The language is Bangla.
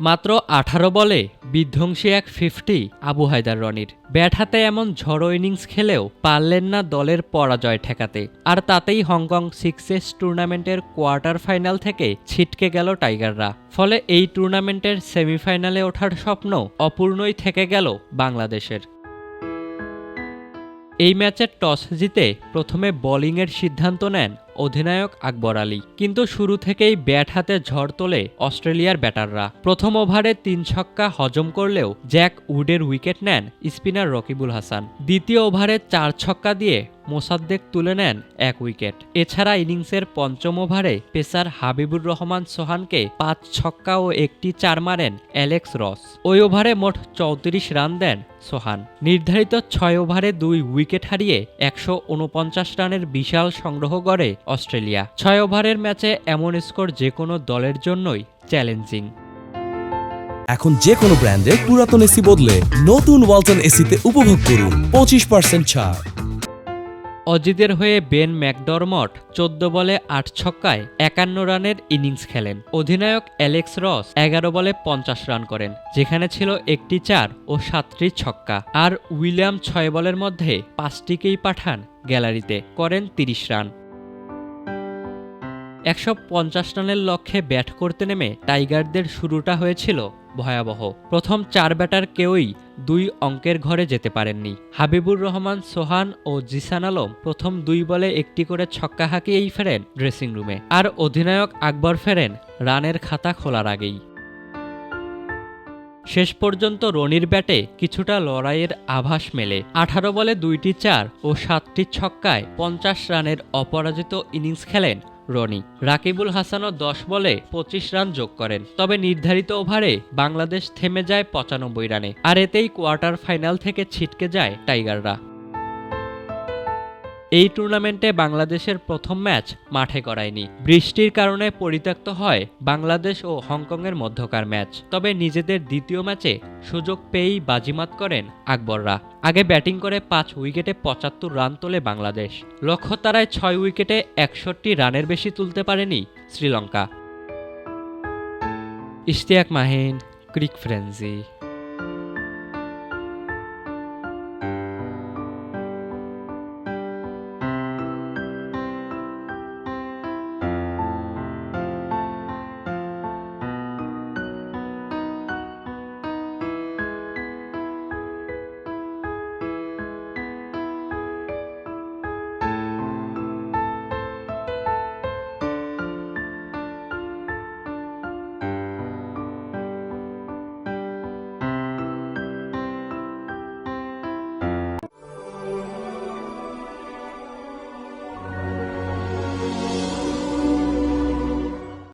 মাত্র আঠারো বলে বিধ্বংসী এক ফিফটি আবু হায়দার রনির। ব্যাট হাতে এমন ঝড়ো ইনিংস খেলেও পারলেন না দলের পরাজয় ঠেকাতে। আর তাতেই হংকং সিক্সেস টুর্নামেন্টের কোয়ার্টার ফাইনাল থেকে ছিটকে গেল টাইগাররা। ফলে এই টুর্নামেন্টের সেমিফাইনালে ওঠার স্বপ্ন অপূর্ণই থেকে গেল বাংলাদেশের। এই ম্যাচে টস জিতে প্রথমে বোলিংয়ের সিদ্ধান্ত নেন অধিনায়ক আকবর আলী। কিন্তু শুরু থেকেই ব্যাট হাতে ঝড় তোলে অস্ট্রেলিয়ার ব্যাটাররা। প্রথম ওভারে তিন ছক্কা হজম করলেও জ্যাক উডের উইকেট নেন স্পিনার রকিবুল হাসান। দ্বিতীয় ওভারে চার ছক্কা দিয়ে মোসাদ্দেক তুলে নেন এক উইকেট। এছাড়া ইনিংসের পঞ্চম ওভারে পেসার হাবিবুর রহমান সোহানকে পাঁচ ছক্কা ও একটি চার মারেন অ্যালেক্স রস। ওই ওভারে মোট চৌত্রিশ রান দেন সোহান। নির্ধারিত ছয় ওভারে দুই উইকেট হারিয়ে একশো উনপঞ্চাশ রানের বিশাল সংগ্রহ করে অস্ট্রেলিয়া। ছয় ওভারের ম্যাচে এমন স্কোর যে কোনো দলের জন্যই চ্যালেঞ্জিং। এখন যে কোনো ব্র্যান্ডের পুরাতন এসি বদলে নতুন ওয়ালটন এসিতে উপভোগ করুন পঁচিশ পার্সেন্ট ছাড়। অজিদের হয়ে বেন ম্যাকডরমট চোদ্দ বলে আট ছক্কায় একান্ন রানের ইনিংস খেলেন। অধিনায়ক অ্যালেক্স রস এগারো বলে পঞ্চাশ রান করেন, যেখানে ছিল একটি চার ও সাতটি ছক্কা। আর উইলিয়াম ছয় বলের মধ্যে পাঁচটিকেই পাঠান গ্যালারিতে, করেন তিরিশ রান। একশো পঞ্চাশ রানের লক্ষ্যে ব্যাট করতে নেমে টাইগারদের শুরুটা হয়েছিল ভয়াবহ। প্রথম চার ব্যাটার কেউই দুই অঙ্কের ঘরে যেতে পারেননি। হাবিবুর রহমান, সোহান ও জিসান আলম প্রথম দুই বলে একটি করে ছক্কা হাঁকিয়েই ফেরেন ড্রেসিং রুমে। আর অধিনায়ক আকবর ফেরেন রানের খাতা খোলার আগেই। শেষ পর্যন্ত রনির ব্যাটে কিছুটা লড়াইয়ের আভাস মেলে। আঠারো বলে দুইটি চার ও সাতটি ছক্কায় পঞ্চাশ রানের অপরাজিত ইনিংস খেলেন রনি। রাকিবুল হাসানও দশ বলে পঁচিশ রান যোগ করেন। তবে নির্ধারিত ওভারে বাংলাদেশ থেমে যায় পঁচানব্বই রানে। আর এতেই কোয়ার্টার ফাইনাল থেকে ছিটকে যায় টাইগাররা। এই টুর্নামেন্টে বাংলাদেশের প্রথম ম্যাচ মাঠে করায়নি বৃষ্টির কারণে পরিত্যক্ত হয় বাংলাদেশ ও হংকংয়ের মধ্যকার ম্যাচ। তবে নিজেদের দ্বিতীয় ম্যাচে সুযোগ পেয়েই বাজিমাত করেন আকবররা। আগে ব্যাটিং করে পাঁচ উইকেটে পঁচাত্তর রান তোলে বাংলাদেশ। লক্ষ্য তারায় ছয় উইকেটে একষট্টি রানের বেশি তুলতে পারেনি শ্রীলঙ্কা। ইশতিয়াক মাহিন, ক্রিক ফ্রেন্সি।